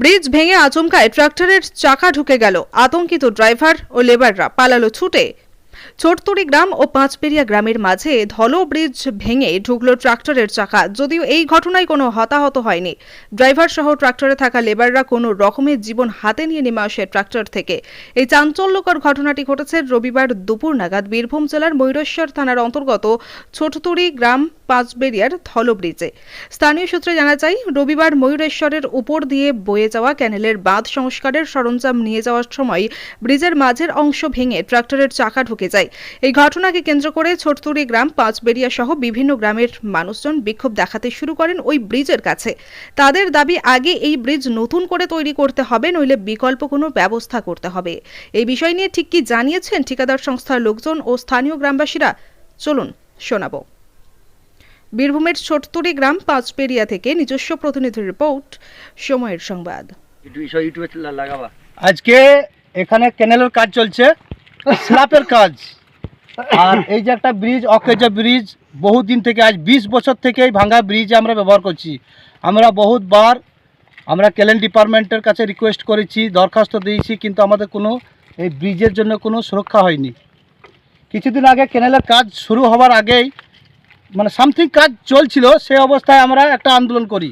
Bridge ভেঙে আচমকায় ট্রাক্টরের চাকা ঢুকে গেল। আতঙ্কিত ড্রাইভার ও লেবাররা পালালো ছুটে। ছোটতুরি গ্রাম ও পাঁচপেরিয়া গ্রামের মাঝে ধলো ব্রিজ ভেঙে ঢুকলো ট্রাক্টরের চাকা। যদিও এই ঘটনায় কোনো হতাহত হয়নি। ড্রাইভার সহ ট্রাক্টরে থাকা লেবাররা কোনো রকমের জীবন হাতে নিয়ে নেমে আসে ট্রাক্টর থেকে। এই চাঞ্চল্যকর ঘটনাটি ঘটেছে রবিবার দুপুর নাগাদ বীরভূম জেলার ময়ূরেশ্বর থানার অন্তর্গত ছোটতুরি গ্রাম পাঁচবেরিয়ার ধল ব্রিজে। স্থানীয় সূত্রে জানা যায়, রবিবার ময়ূরেশ্বরের উপর দিয়ে বয়ে যাওয়া ক্যানেলের বাঁধ সংস্কারের সরঞ্জাম নিয়ে যাওয়ার সময় ব্রিজের মাঝের অংশ ভেঙে ট্রাক্টরের চাকা ঢুকে যায়। এই ঘটনাকে কেন্দ্র করে ছোটতুরি গ্রাম পাঁচবেরিয়া সহ বিভিন্ন গ্রামের মানুষজন বিক্ষোভ দেখাতে শুরু করেন ওই ব্রিজের কাছে। তাদের দাবি আগে এই ব্রিজ নতুন করে তৈরি করতে হবে নইলে বিকল্প কোনো ব্যবস্থা করতে হবে। এই বিষয় নিয়ে ঠিক কি জানিয়েছেন ঠিকাদার সংস্থার লোকজন ও স্থানীয় গ্রামবাসীরা? চলুন শোনাবো। বীরভূমের ছোটতুরি গ্রাম পাঁচপেরিয়া থেকে নিজস্ব প্রতিনিধির রিপোর্ট সময়ের সংবাদ। আজকে এখানে ক্যানেলের কাজ চলছে স্ল্যাপের কাজ। আর এই যে একটা ব্রিজ, অকেজা ব্রিজ, বহু দিন থেকে আজ বিশ বছর থেকে এই ভাঙ্গা ব্রিজ আমরা ব্যবহার করছি। আমরা বহুতবার আমরা ক্যালেন ডিপার্টমেন্টের কাছে রিকোয়েস্ট করেছি, দরখাস্ত দিয়েছি, কিন্তু আমাদের কোনো এই ব্রিজের জন্য কোনো সুরক্ষা হয়নি। কিছুদিন আগে ক্যানেলের কাজ শুরু হওয়ার আগেই মানে সামথিং কাজ চলছিল, সে অবস্থায় আমরা একটা আন্দোলন করি।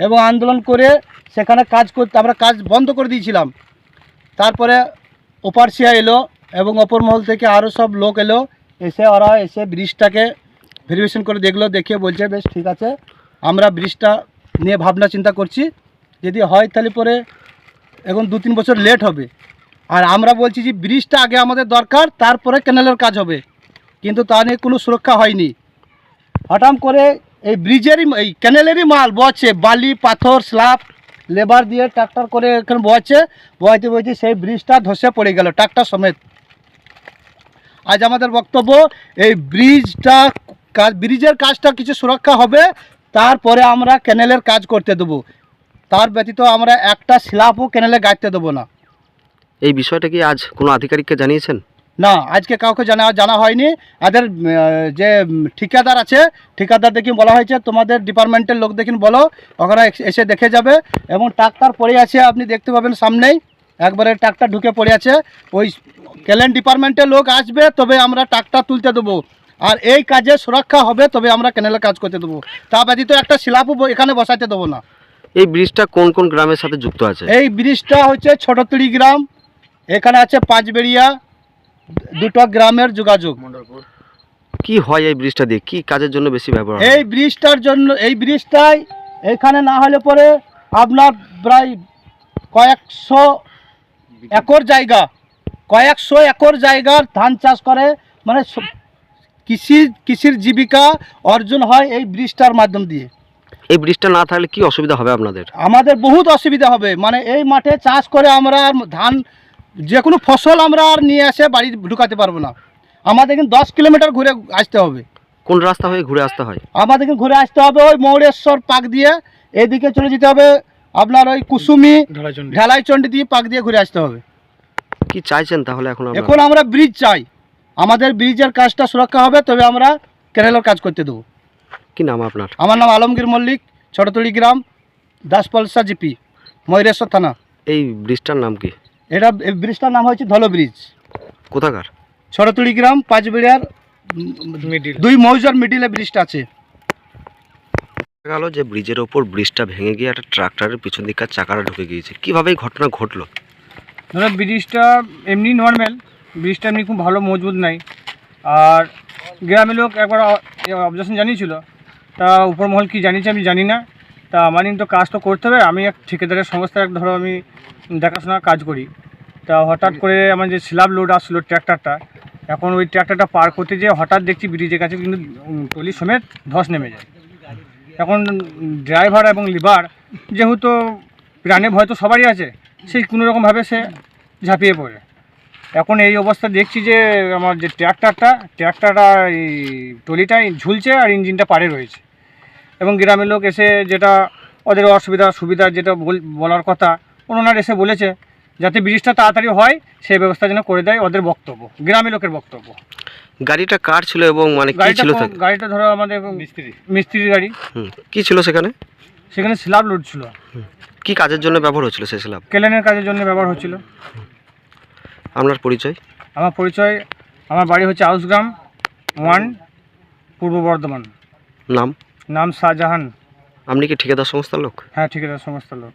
এবং আন্দোলন করে সেখানে কাজ করতে আমরা কাজ বন্ধ করে দিয়েছিলাম। তারপরে ওপারসিয়া এলো এবং অপর মহল থেকে আরও সব লোক এলো। এসে ওরা এসে ব্রিজটাকে ভেরিফিকেশন করে দেখল দেখে বলছে, বেশ, ঠিক আছে। আমরা ব্রিজটা নিয়ে ভাবনা চিন্তা করছি। যদি হয় তাহলে পরে এখন দু তিন বছর লেট হবে। আর আমরা বলছি যে, ব্রিজটা আগে আমাদের দরকার, তারপরে ক্যানেলের কাজ হবে। কিন্তু তা নিয়ে কোনো সুরক্ষা হয়নি। হঠাৎ করে এই ব্রিজেরই এই ক্যানেলেরই মাল বচ্ছে বালি, পাথর স্ল্যাব লেবার দিয়ে ট্রাক্টর করে এখানে বচ্ছে বইতে বইতে সেই ব্রিজটা ধসে পড়ে গেল, ট্রাক্টর সমেত। আজ আমাদের বক্তব্য এই ব্রিজটা কাজ ব্রিজের কাজটা কিছু সুরক্ষা হবে তারপরে আমরা ক্যানেলের কাজ করতে দেবো। তার ব্যতীত আমরা একটা স্ল্যাবও ক্যানেলে গাড়তে দেবো না। এই বিষয়টা কি আজ কোনো আধিকারিককে জানিয়েছেন? না আজকে কাউকে জানা জানা হয়নি। এদের যে ঠিকাদার আছে ঠিকাদার দেখি বলা হয়েছে তোমাদের ডিপার্টমেন্টের লোক দেখিন বলো ওখানে এসে দেখে যাবে। এবং ট্রাক্টর পড়ে আছে আপনি দেখতে পাবেন সামনেই। একবারে ট্রাক্টর ঢুকে পড়ে আছে। ওই ক্যালেন ডিপার্টমেন্টের লোক আসবে তবে আমরা ট্রাক্টর তুলতে দেবো। আর এই কাজে সুরক্ষা হবে তবে আমরা ক্যানেলে কাজ করতে দেবো। তা ব্যতীত একটা শিলাপও ব- এখানে বসাতে দেবো না। এই ব্রিজটা কোন কোন গ্রামের সাথে যুক্ত আছে? এই ব্রিজটা হচ্ছে ছোটতুড়ি গ্রাম এখানে আছে পাঁচবেড়িয়া দুটো গ্রামের যোগাযোগ। কি হয় এই ব্রিজটা দিয়ে? কি কাজের জন্য বেশি ব্যবহার হয়? এই ব্রিজটার জন্য এই ব্রিজটাই এখানে না হলে পরে আপনার প্রায় কয়েকশো একর জায়গা কয়েকশো একর জায়গার ধান চাষ করে মানে কৃষি কৃষির জীবিকা অর্জন হয় এই ব্রিজটার মাধ্যম দিয়ে। এই ব্রিজটা না থাকলে কি অসুবিধা হবে আপনাদের? আমাদের বহুত অসুবিধা হবে। মানে এই মাঠে চাষ করে আমরা ধান যে কোনো ফসল আমরা আর নিয়ে এসে বাড়ি ঢুকাতে পারব না। আমাদের কিন্তু দশ কিলোমিটার ঘুরে আসতে হবে। কোন রাস্তা হয়ে ঘুরে আসতে হয়? আমাদেরকে ঘুরে আসতে হবে ওই মৌরেশ্বর পাক দিয়ে। এদিকে চলে যেতে হবে আপনার ওই কুসুমি ঢালাইচন্ডি। দিয়ে পাক দিয়ে ঘুরে আসতে হবে। কি চাইছেন তাহলে এখন এখন আমরা ব্রিজ চাই। আমাদের ব্রিজের কাজটা সুরক্ষা হবে তবে আমরা ক্যানেলের কাজ করতে দেবো। কি নাম আপনার? আমার নাম আলমগীর মল্লিক ছোটতলি গ্রাম দাসপলসা জিপি ময়ূরেশ্বর থানা। এই ব্রিজটার নাম কি? এটা এই ব্রিজটার নাম হয়েছে ধলো ব্রিজ। কোথাকার? ছোটতলি গ্রাম পাঁচবিড়িয়ার দুই মৌজার মিডিলে ব্রিজটা আছে। গেল যে ব্রিজের ওপর ব্রিজটা ভেঙে গিয়ে একটা ট্রাক্টরের পিছন দিককার চাকাটা ঢুকে গিয়েছে। কীভাবে ঘটনা ঘটলো? ধরো, ব্রিজটা এমনি নর্মাল ব্রিজটা এমনি খুব ভালো, মজবুত নাই। আর গ্রামের লোক একবার অবজেকশন জানিয়েছিল। তা উপর মহল কী জানিয়েছে আমি জানি না। তা আমার কিন্তু কাজ তো করতে হবে। আমি এক ঠিকাদারের সংস্থা, এক ধরো আমি দেখাশোনার কাজ করি। তা হঠাৎ করে আমার যে স্ল্যাব লোড আসছিল ট্র্যাক্টরটা এখন ওই ট্র্যাক্টরটা পার করতে যেয়ে হঠাৎ দেখছি ব্রিজের কাছে কিন্তু টলি সমেত ধস নেমে যায়। এখন ড্রাইভার এবং লিভার যেহেতু প্রাণে ভয় তো সবারই আছে, সেই কোনো রকমভাবে সে ঝাঁপিয়ে পড়ে। এখন এই অবস্থা দেখছি যে আমার যে ট্র্যাক্টরটা ট্র্যাক্টরটা এই টলিটাই ঝুলছে আর ইঞ্জিনটা পারে রয়েছে। এবং গ্রামের লোক এসে যেটা ওদের অসুবিধা সুবিধা যেটা বল- বলার কথা, ওনারা এসে বলেছে যাতে ব্রিজটা তাড়াতাড়ি হয় সেই ব্যবস্থা যেন করে দেয় ওদের বক্তব্য গ্রামের লোকের বক্তব্য। গাড়িটা কার ছিল এবং মানে কি গাড়িটা ছিল গাড়িটা ধরো আমাদের মিস্ত্রি। মিস্ত্রির গাড়ি। হুম, কি ছিল সেখানে? সেখানে স্ল্যাব লোড ছিল। কি কাজের জন্য ব্যবহার হচ্ছিল সেই স্ল্যাব? কেলেনের কাজের জন্য ব্যবহার হচ্ছিল আপনার পরিচয়? আমার পরিচয় আমার বাড়ি হচ্ছে আউসগ্রাম ওয়ান পূর্ব বর্ধমান। নাম? নাম শাহজাহান। আপনি কি ঠিকাদার সংস্থার লোক? হ্যাঁ ঠিকাদার সমস্ত লোক।